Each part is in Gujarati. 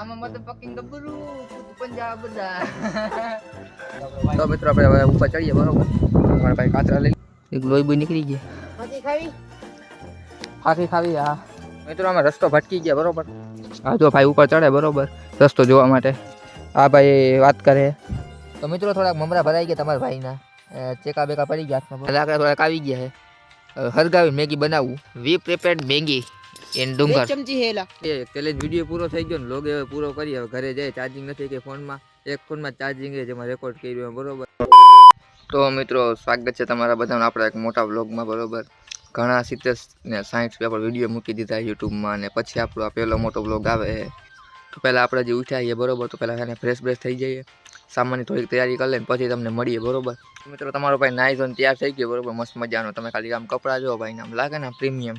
I'm a motherfucking gaburu. Putu Punjab બધા. તો મિત્રો આપણે હવે ઉપર ચડીએ બરોબર? અમારા ભાઈ કાતરા લઈ એક લોહી બોઈ નીકળી ગયા. હાથી ખાવી? આખી ખાવી હા. મિત્રો અમે રસ્તો ભટકી ગયા બરોબર? આ જો ભાઈ ઉપર ચડે બરોબર. રસ્તો જોવા માટે. આ ભાઈ વાત કરે. તો મિત્રો થોડાક મમરા ભરાઈ ગયા તમારા ભાઈના. ચેકા બેકા પડી ગયા હાથમાં લાકડા થોડાક આવી ગયા છે. હરગાવી મેગી બનાવવું વી પ્રિપેર્ડ મેગી. ઇન ડુંગર. ચમચી હેલા. એ પેલે વીડિયો પૂરો થઈ ગયો ને લોગ હવે પૂરો કરી હવે ઘરે જાય ચાર્જિંગ નથી કે ફોનમાં. એક ફોનમાં ચાર્જિંગ છે જેમાં રેકોર્ડ કર્યું બરોબર? તો મિત્રો સ્વાગત છે તમારા બધાનું આપણા એક મોટા વ્લોગમાં બરોબર? ઘણા સિત્તેર ને સાઠ પેપર વીડિયો મૂકી દીધા યુટ્યુબમાં અને પછી આપણો આ પહેલો મોટો વ્લોગ આવે તો પહેલાં આપણે જે ઉઠ્યા છીએ બરોબર? તો પહેલાં એને ફ્રેશ બ્રેશ થઈ જઈએ. સામાન્ય થોડીક તૈયારી કરી લઈને પછી તમને મળીએ બરોબર? મિત્રો તમારો ભાઈ નાઈ ધોઈને તૈયાર થઈ ગયો બરોબર? મસ્ત મજાનો. તમે ખાલી આમ કપડાં જો ભાઈ આમ લાગે ને પ્રીમિયમ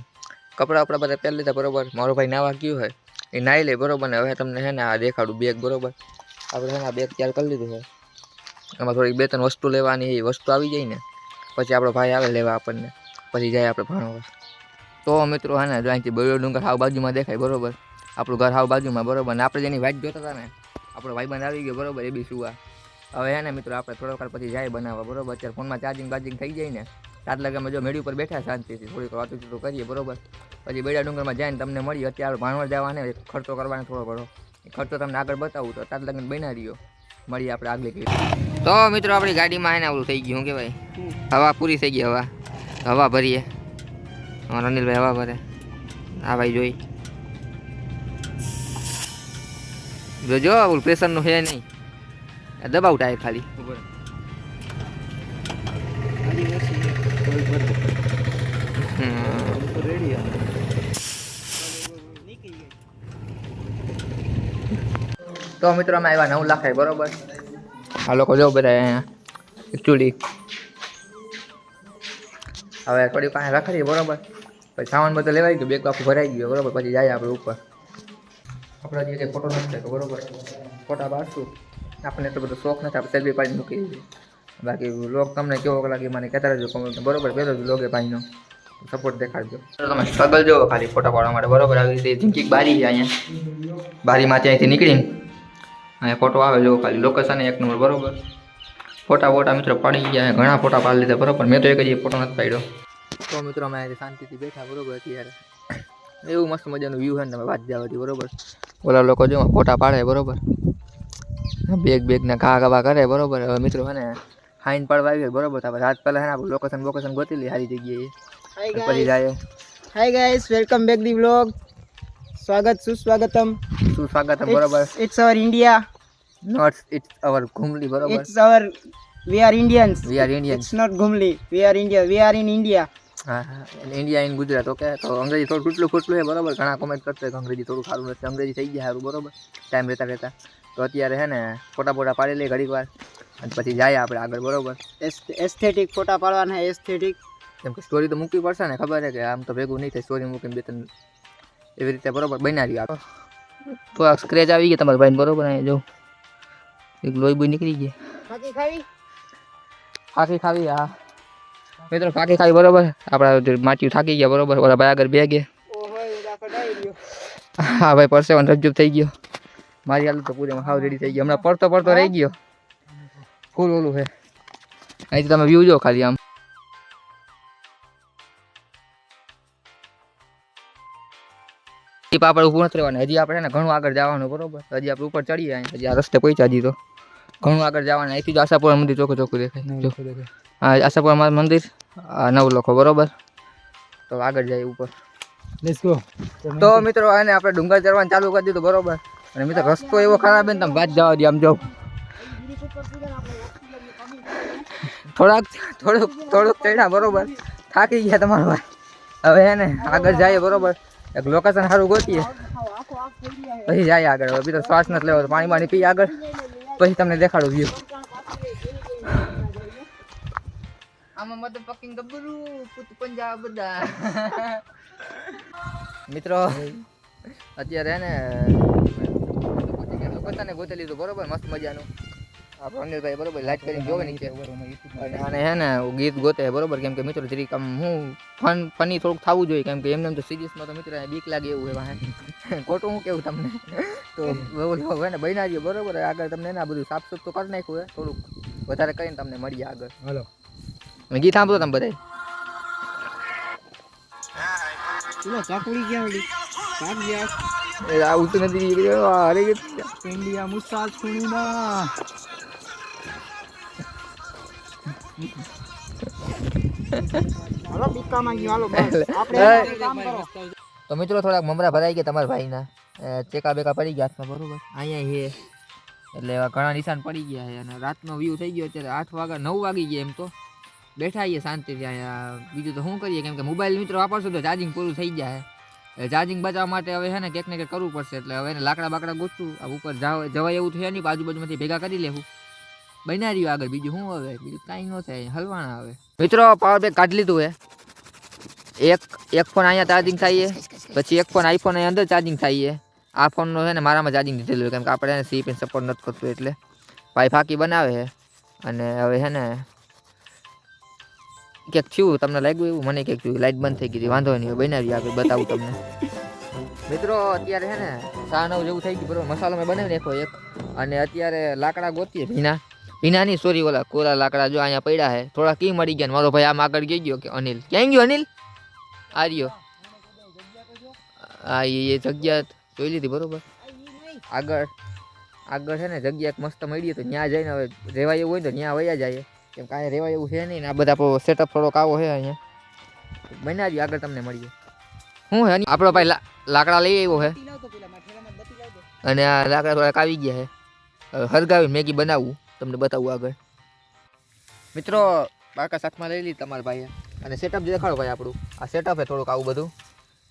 કપડાં આપણા બધા પહેરી લીધા, બરાબર? મારો ભાઈ નાવા ગયું હોય એ નાહી લે, બરોબર ને? હવે તમને છે ને આ દેખાડું બેગ બરોબર? આપણે છે ને આ બેગ તૈયાર કરી લીધું છે એમાં થોડીક બે ત્રણ વસ્તુ લેવાની એ વસ્તુ આવી જાય ને, પછી આપણો ભાઈ આવે લેવા આપણને. પછી જાય આપણે ભણવા. તો મિત્રો હા ને અહીંથી બળ્યો ડુંગર હાવ બાજુમાં દેખાય, બરોબર? આપણું ઘર હાવ બાજુમાં, બરાબર? ને આપણે જેની વાઇટ જોતા હતા ને, આપણો ભાઈબંધ આવી ગયો, બરોબર? એ બી સુવા હવે હે ને મિત્રો, આપણે થોડોક વાર પછી જાય બનાવવા, બરાબર? અત્યારે ફોનમાં ચાર્જિંગ બાર્જિંગ થઈ જાય ને રાત લગે જો મેળી ઉપર બેઠા શાંતિથી, થોડીક વાતો ચીતો કરીએ, બરોબર? પછી બેડા ડુંગરમાં જઈને તમને મળી અત્યારે ભાણવડ જવાને ખર્ચો કરવાનો થોડો ઘણો. ખર્ચો તમને આગળ બતાવું, તો તાત લગન બના રહ્યો. મળીએ આપણે આગલી ક્લિપ તો મિત્રો, આપણી ગાડીમાં એને આવું થઈ ગયું શું કહેવાય? હવા પૂરી થઈ ગઈ, હવા. હવા ભરીએ. અનિલભાઈ હવા ભરે. હા ભાઈ જોઈ. જોજો, ઓલું પ્રેશરનું છે નહીં. દબાવ ટાયર ખાલી. હમ. તો મિત્રો, અમે આવ્યા નવ લાખ બરોબર? આ લોકો જો બધા અહીંયા એકચ્યુઅલી હવે થોડી પાસે રખાડીએ બરોબર? પછી સામાન બધો લેવાઈ ગયો બેગ આખું ભરાઈ ગયો, બરોબર? પછી જાય આપણે ઉપર. આપણે હજી કંઈ ફોટો નથી થયો બરોબર? ફોટા પાડશું આપણને એટલો બધો શોખ નથી, આપણે સેલ્ફી પાડી મૂકી દીધી બાકી લોક તમને કેવો લાગે, મને કહેતા રહેજો, comment. માં. બરોબર? પહેલો જ લોગે ભાઈનો. સપોર્ટ દેખાડજો. તમે સ્ટ્રગલ જોવો ખાલી ફોટા પાડવા માટે. બરોબર આવી રીતે ઝીંકી બારી છે અહીંયા. બારીમાંથી અહીંથી નીકળીને અહીંયા ફોટો આવે જો ખાલી લોકેશન એક નંબર બરોબર. ફોટા ફોટા મિત્રો પડી ગયા ઘણા ફોટા પાડી લીધા બરોબર. મેં તો એક જ ફોટો નથી પાડ્યો. તો મિત્રો અમે અહીંયા શાંતિથી બેઠા બરોબર અત્યારે. એવું મસ્ત મજાનું વ્યૂ છે ને તમે વાત જવાથી બરોબર. ઓલા લોકો જો ફોટા પાડે બરોબર. બેગ બેગ ને ઘા ગવા કરે બરોબર. હવે મિત્રો હે ને ફાઇન પડવા આવી ગયો બરોબર. તો રાત પહેલાં હે ને લોકેશન લોકેશન ગોતી લઈ સારી જગ્યાએ. પછી જાય Hi guys, welcome back the vlog. સ્વાગત સુસ્વાગતમ. શું સ્વાગત છે બરોબર It's, it's our India. Not it's our Ghumli બરોબર It's our we are Indians. We are Indians It's not Gumli. We are India. We are in India. હા હા ઇન્ડિયા ઇન ગુજરાત ઓકે તો અંગ્રેજી થોડું તૂટલું ફૂટલું છે બરોબર ઘણા કોમેન્ટ કરતો હોય કે અંગ્રેજી થોડું સારું નથી અંગ્રેજી થઈ ગયા સારું બરોબર ટાઈમ રહેતા રહેતા તો અત્યારે છે ને ફોટા ફોટા પાડી લઈએ ઘડીક વાર અને પછી જાય આપણે આગળ બરોબર Aesth- Aesthetic ફોટા પાડવાના aesthetic. કેમ કે સ્ટોરી તો મૂકવી પડશે ને ખબર છે કે આમ તો ભેગું નહીં થાય સ્ટોરી મૂકીને બે ત્રણ એવી રીતે બરોબર બનાવી આ તો આ સ્ક્રેચ આવી ગયા તમારા ભાઈને બરોબર? અહીંયા જો. એક લોહી બોઈ નીકળી ગયા ફાકી ખાવી? હા. મિત્રો ફાંકી ખાવી બરોબર? આપણા માટી થાકી ગયા બરોબર? ઓલા ભાઈ આગળ બે ગયા. હા ભાઈ પરસેવન રજૂ થઈ ગયો. મારી હાલત તો પૂરી હાવ રેડી થઈ ગયો હમણાં પડતો પડતો રહી ગયો. ફૂલ ઓલું છે. અહીંથી તમે વ્યૂ જો ખાલી આમ. ટીપ આપણે ઊભું નથી રહેવાનું. હજી આપણે ને ઘણું આગળ જવાનું બરોબર? હજી આપણે ઉપર ચડીએ અહીં. હજી આ રસ્તે પહોંચ્યા હજી તો. ઘણું આગળ જવાનું. અહીંથી જ આશાપુરા મંદિર ચોખ્ખું ચોખ્ખું દેખાય. હા આશાપુરા મંદિર આ નવ લખો બરોબર? તો આગળ જાય ઉપર. તો મિત્રો આને આપણે ડુંગર ચડવાનું ચાલુ કરી દીધું બરોબર? અને મિત્રો રસ્તો એવો ખરાબ ને તમે વાત જવા દે આમ જાઓ થોડાક થોડુંક થોડુંક ચડ્યા બરોબર? થાકી ગયા તમારો ભાઈ. હવે હે ને આગળ જાય બરોબર? એક લોકેશન સારું ગોતીએ. પછી જાય આગળ. હવે બીજો શ્વાસ નથી લેવો પાણી પાણી પી આગળ. પછી તમને દેખાડું વ્યૂ. મિત્રો અત્યારે હે ને પોતાને ગોતી લીધું બરોબર? મસ્ત મજાનું. આપણો અનિલભાઈ બરોબર લાઈટ કરીને જોવે નીચે અને આને હે ને ગીત ગોતે બરોબર કેમ કે મિત્રો જરીક આમ હું ફન ફની થોડુંક થવું જોઈએ કેમ કે એમને એમ તો સિરિયસમાં તો મિત્રો બીક લાગે એવું વાહે ખોટું હું કેવું તમને? તો ઓલું હવે ને રહ્યો બરોબર. આગળ તમને એના બધું સાફ સુફ તો કરી નાખ્યું હે. થોડુંક વધારે કરીને તમને મળીએ આગળ. હાલો. ગીત સાંભળો તમે બધા કાકડી ક્યાં ઓલી કાક ગયા. એ આવતું નથી ગીત. મુસાલ સુણીના. તો મિત્રો થોડાક મમરા ભરાઈ ગયા તમારા ભાઈના. ના ચેકા બેકા પડી ગયા હાથમાં બરોબર? અહીંયા હે. એટલે એવા ઘણા નિશાન પડી ગયા છે અને રાતનો વ્યૂ થઈ ગયો અત્યારે આઠ વાગ્યા નવ વાગી ગયા એમ તો. બેઠા છીએ શાંતિથી અહીંયા. બીજું તો શું કરીએ? કેમ કે મોબાઈલ મિત્રો વાપરશું તો ચાર્જિંગ પૂરું થઈ જાય. ચાર્જિંગ બચાવવા માટે હવે છે ને કંઈક ને કંઈક કરવું પડશે. એટલે હવે એને લાકડા બાકડા ગોઠવું આ ઉપર જાવ જવાય એવું થયા નહીં આજુબાજુમાંથી ભેગા કરી લેવું. બન્યા રહ્યું આગળ, બીજું શું હવે? બીજું કાંઈ ન થાય, હલવાના આવે મિત્રો પાવર બેગ કાઢી લીધું હે. એક એક ફોન અહીંયા ચાર્જિંગ થાય પછી એક ફોન આઈફોન અહીં અંદર ચાર્જિંગ થાય આ ફોનનો છે ને મારામાં ચાર્જિંગ દીધેલું કેમ કે આપણે એને સી પેન સપોર્ટ નથી કરતું, એટલે ભાઈ ફાકી બનાવે છે. અને હવે છે ને ક્યાંક થયું, તમને લાગ્યું એવું? મને ક્યાંક થયું લાઇટ બંધ થઈ ગઈ વાંધો નહીં બનાવી આગળ બતાવું તમને. મિત્રો, અત્યારે છે ને સા નવ જેવું થઈ ગયું, બરોબર, મસાલો મેં બનાવી નાખ્યો એક, અને અત્યારે લાકડા ગોતીએ ભીના. ભીના નહીં સોરી ઓલા કોરા લાકડા જો અહીંયા પડ્યા છે થોડા કી મળી ગયા મારો ભાઈ આમ આગળ ગઈ ગયો કે અનિલ? ક્યાં ગયો અનિલ? આ રહ્યો. હા એ જગ્યા જોઈ લીધી બરોબર? આગળ આગળ છે ને જગ્યા એક મસ્ત મળી તો ત્યાં જઈને હવે રહેવા એવું હોય તો ત્યાં વયા જાય. કેમ કે અહીંયા રહેવાય એવું છે નહીં ને આ બધા આપણો સેટઅપ થોડોક આવો છે અહીંયા. બનાવી આગળ તમને મળીએ. શું હે? આપણો ભાઈ લાકડા લઈ આવ્યો છે અને આ લાકડા થોડાક આવી ગયા છે હરગાવી મેગી બનાવવું તમને બતાવું આગળ. મિત્રો બાકા શાકમાં લઈ લીધી તમારા ભાઈએ. અને સેટઅપ દેખાડો ભાઈ આપણું. આ સેટઅપ છે થોડુંક આવું બધું.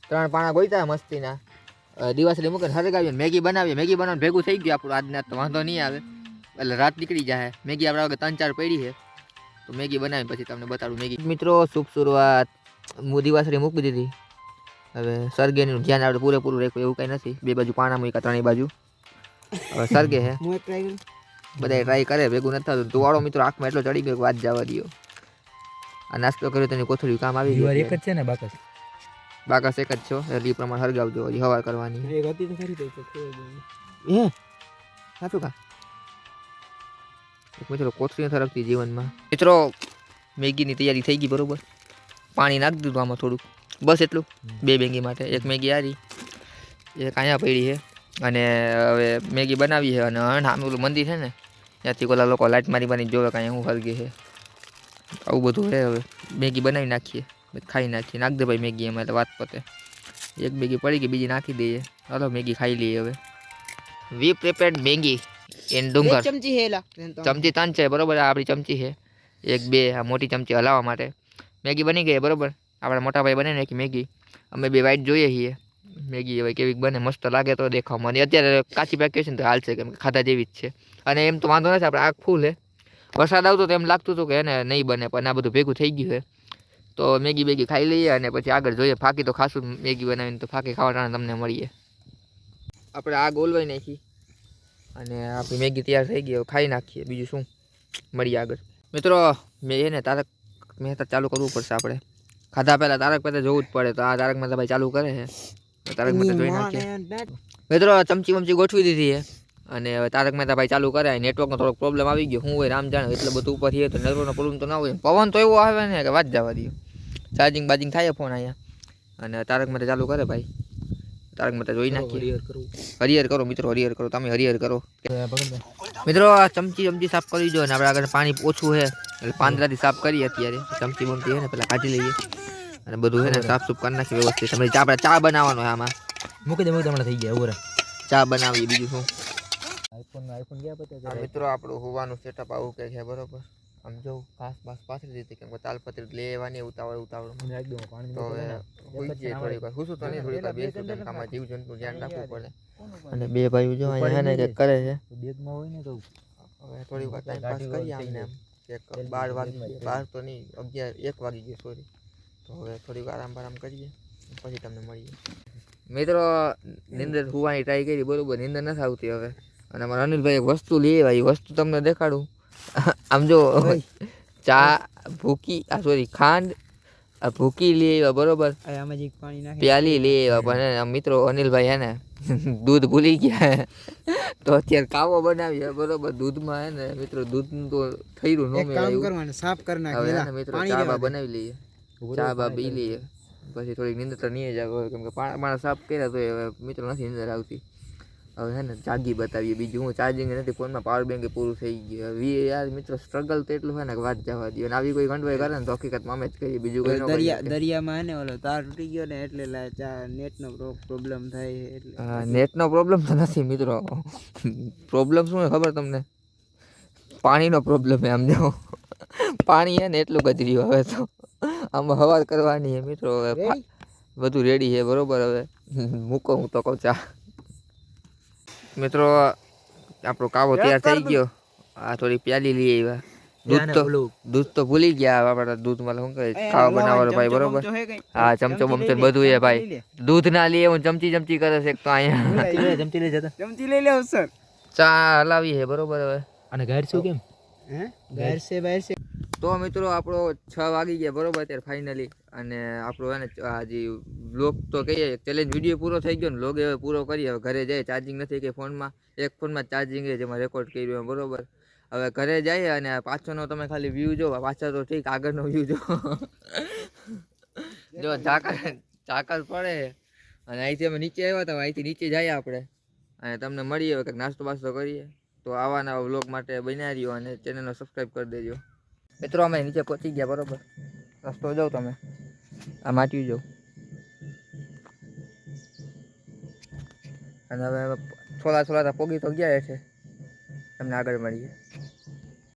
ત્રણ પાણા ગોઈતા મસ્તીના. અ, દિવાસળી મૂકીને હરગાવીને મેગી બનાવીએ. મેગી બનાવવાનું ભેગું થઈ ગયું આપણું આજના તો વાંધો નહીં આવે. એટલે રાત નીકળી જાય મેગી આપણા વગર ત્રણ ચાર પડી છે. તો મેગી બનાવી પછી તમને બતાડું મેગી. મિત્રો શુભ શરૂઆત. હું દિવાસળી મૂકી દીધી. હવે સરગેનું ધ્યાન આપણે પૂરેપૂરું રાખ્યું એવું કંઈ નથી. બે બાજુ પાણા મૂક્યા ત્રણેય બાજુ. હવે સરગે છે હું એક ટ્રાય બધા ટ્રાય કરે ભેગું નથી થતું. તુવાળો મિત્રો આંખમાં એટલો ચડી ગયો કે વાત જવા દો આ નાસ્તો કર્યો તેની કોથળી કામ આવી ગયું એક જ છે ને બાકસ? બાકસ એક જ છો એટલે એ પ્રમાણે હરગાવજો હજી હવાર કરવાની. એક હતી તો ખરી હે? સાચું કા? મિત્રો કોથળી નથી રાખતી જીવનમાં. મિત્રો મેગીની તૈયારી થઈ ગઈ બરોબર. પાણી નાખી દીધું આમાં થોડુંક. બસ એટલું. બે મેગી માટે. એક મેગી આરી એક અહીંયા પડી છે અને હવે મેગી બનાવી છે અને સામે ઓલું મંદિર છે ને ત્યાંથી ઓલા લોકો લાઇટ મારી મારી જોવે કાંઈ હું હરગે છે. આવું બધું છે હવે. મેગી બનાવી નાખીએ પછી ખાઈ નાખીએ. નાખ દે ભાઈ મેગી એમાં એટલે વાત પતે. એક મેગી પડી ગઈ બીજી નાખી દઈએ. ચાલો મેગી ખાઈ લઈએ હવે. વી પ્રિપેર્ડ મેગી એન ડુંગર. ચમચી હેલા ચમચી ત્રણ છે બરોબર? આ આપણી ચમચી છે. એક બે આ મોટી ચમચી હલાવવા માટે. મેગી બની ગઈ બરોબર? આપણા મોટા ભાઈ બને નાખી મેગી. અમે બે વાઈટ જોઈએ છીએ. મેગી હવે કેવી બને, મસ્ત લાગે તો દેખાવ અને અત્યારે કાચી પેકેજ તો હાલશે કેમ કે ખાધા જેવી જ છે. અને એમ તો વાંધો નથી, આપણે આગ ફૂલ હે. વરસાદ આવતો તો એમ લાગતું હતું કે એને નહીં બને, પણ આ બધું ભેગું થઈ ગયું છે તો મેગી બેગી ખાઈ લઈએ અને પછી આગળ જોઈએ. ફાકી તો ખાસું મેગી બનાવીને તો ફાકી ખાવાના તમને મળીએ. આપણે આગ ઓલવાઈ નાખી અને આપણી મેગી તૈયાર થઈ ગઈ ખાઈ નાખીએ. બીજું શું? મળીએ આગળ. મિત્રો, મેં એને તારક મહેતા ચાલુ કરવું પડશે આપણે. ખાધા પહેલાં તારક પહેલાં જોવું જ પડે, તો આ તારક મહેતા ભાઈ ચાલુ કરે છે તારક મહેતા જોઈ નાખીએ મિત્રો ચમચી વમચી ગોઠવી દીધી છે. અને હવે તારક મહેતા ભાઈ ચાલુ કરે નેટવર્કનો થોડોક પ્રોબ્લેમ આવી ગયો. હું હોય રામ જાણે એટલે બધું ઉપર તો નેટવર્કનો પ્રોબ્લેમ તો ના હોય. પવન તો એવો આવે ને કે વાત જવા દઈએ ચાર્જિંગ બાજિંગ થાય ફોન અહીંયા. અને તારક મહેતા ચાલુ કરે ભાઈ. તારક મહેતા જોઈ નાખીએ. હરિયર કરો. મિત્રો હરિયર કરો. તમે હરિયર કરો. મિત્રો આ ચમચી ચમચી સાફ કરી દો અને આપણે આગળ પાણી ઓછું છે. એટલે પાંદડાથી સાફ કરીએ અત્યારે. ચમચી બમચી છે ને પેલા કાઢી લઈએ. અને બધું છે ને સાફ સુફ કરી નાખી વ્યવસ્થિત. તમે ચા આપણે ચા બનાવવાનો છે આમાં. મૂકી દે મૂકી થઈ ગયા ઉરે. ચા બનાવીએ બીજું શું? આઈફોન આઈફોન ગયા પતે મિત્રો આપણું હોવાનું સેટઅપ આવું કે છે બરોબર? આમ જો ઘાસ બાસ પાથરી દીધી કેમ કે તાલપત્રી લેવાની ઉતાવળ ઉતાવળ. મને એકદમ પાણી તો હવે છે થોડીક વાર. હુસું તો નહીં થોડીક વાર બેસું કેમ કે જીવ જંતુ ધ્યાન રાખવું પડે. અને બે ભાઈઓ જો અહીંયા ને કે કરે છે. બેગમાં હોય ને તો હવે થોડી વાર ટાઈમ પાસ કરીએ આમને આમ. એક બાર વાગી બાર તો નહીં અગિયાર એક વાગી ગયો સોરી તો હવે થોડીક આરામ આરામ કરીએ પછી તમને મળીએ. મિત્રો નિંદર હોવાની ટ્રાય કરી બરોબર નિંદર નથી આવતી હવે. અને અમારા અનિલભાઈ એક વસ્તુ લઈ આવ્યા એ વસ્તુ તમને દેખાડું. આમ જો ચા ભૂકી આ સોરી ખાંડ આ ભૂકી લઈ આવ્યા બરોબર. પ્યાલી લઈ આવ્યા પણ મિત્રો અનિલભાઈ હે ને દૂધ ભૂલી ગયા. તો અત્યારે કાવો બનાવી બરોબર દૂધમાં હે ને મિત્રો દૂધનું તો થયું નો મેળવ્યું સાફ કરી નાખ હવે હે પેલા. ને મિત્રો ચા બનાવી લઈએ. ચા બા પી લઈએ પછી થોડીક નિંદર તો નહીં જ આવે કેમ કે પાણા સાફ કર્યા તો મિત્રો નથી નિંદર આવતી. હવે છે ને જાગી બતાવીએ બીજું હું ચાર્જિંગ નથી ફોનમાં પાવર બેંક પૂરું થઈ ગયું. હવે યાર મિત્રો સ્ટ્રગલ તો એટલું હોય ને કે વાત જવા દઈએ અને આવી કોઈ ગંડવાઈ કરે ને તો હકીકતમાં અમે જ કહીએ બીજું કોઈ દરિયા દરિયામાં ને ઓલો તાર તૂટી ગયો ને એટલે નેટનો પ્રોબ્લેમ થાય એટલે હા, નેટનો પ્રોબ્લેમ તો નથી મિત્રો. પ્રોબ્લેમ શું ખબર તમને? પાણીનો પ્રોબ્લેમ એમ આમ જો. પાણી હે ને એટલું ગજર્યું હવે તો. આમાં હવા કરવાની હે મિત્રો હવે બધું રેડી છે બરોબર હવે. મૂકો હું તો કહું ચા. મિત્રો આપણો કાવો તૈયાર થઈ ગયો. આ થોડી પ્યાલી લઈ આવ્યા. દૂધ તો દૂધ તો ભૂલી ગયા આપણા દૂધમાં શું કહે ખાવા બનાવવાનો ભાઈ બરોબર? હે ચમચો બમચો બધું છે ભાઈ. દૂધ ના લઈએ હું ચમચી ચમચી કરે છે તો અહીંયા. ચમચી લઈ જતા. ચમચી લઈ લે સર ચા હલાવી છે બરોબર હવે. અને ગાયર શું કેમ? હે? બહાર છે બહાર છે. તો મિત્રો આપણો છ વાગી ગયા બરોબર અત્યારે ફાઇનલી અને આપણો એને હજી બ્લોગ તો કહીએ ચેલેન્જ વીડિયો પૂરો થઈ ગયો ને લોગ હવે પૂરો કરીએ. હવે ઘરે જાય ચાર્જિંગ નથી કે ફોનમાં. એક ફોનમાં ચાર્જિંગ છે જેમાં રેકોર્ડ કર્યું બરોબર. હવે ઘરે જઈએ અને પાછળનો તમે ખાલી વ્યૂ જો પાછળ તો ઠીક આગળનો વ્યૂ જો જો ઝાકર ઝાકર પડે. અને અહીંથી અમે નીચે આવ્યા હતા અહીંથી નીચે જઈએ આપણે. અને તમને મળીએ હવે કંઈક નાસ્તો બાસ્તો કરીએ. તો આવા બ્લોગ માટે બન્યા રહ્યો અને ચેનલને સબસ્ક્રાઈબ કરી દેજો. મિત્રો, અમે નીચે પહોંચી ગયા, બરોબર? રસ્તો જાઓ તમે. આ માટી જાઓ. અને હવે થોડા થોડા પોગી તો ગયા છે. તમને આગળ મળીએ.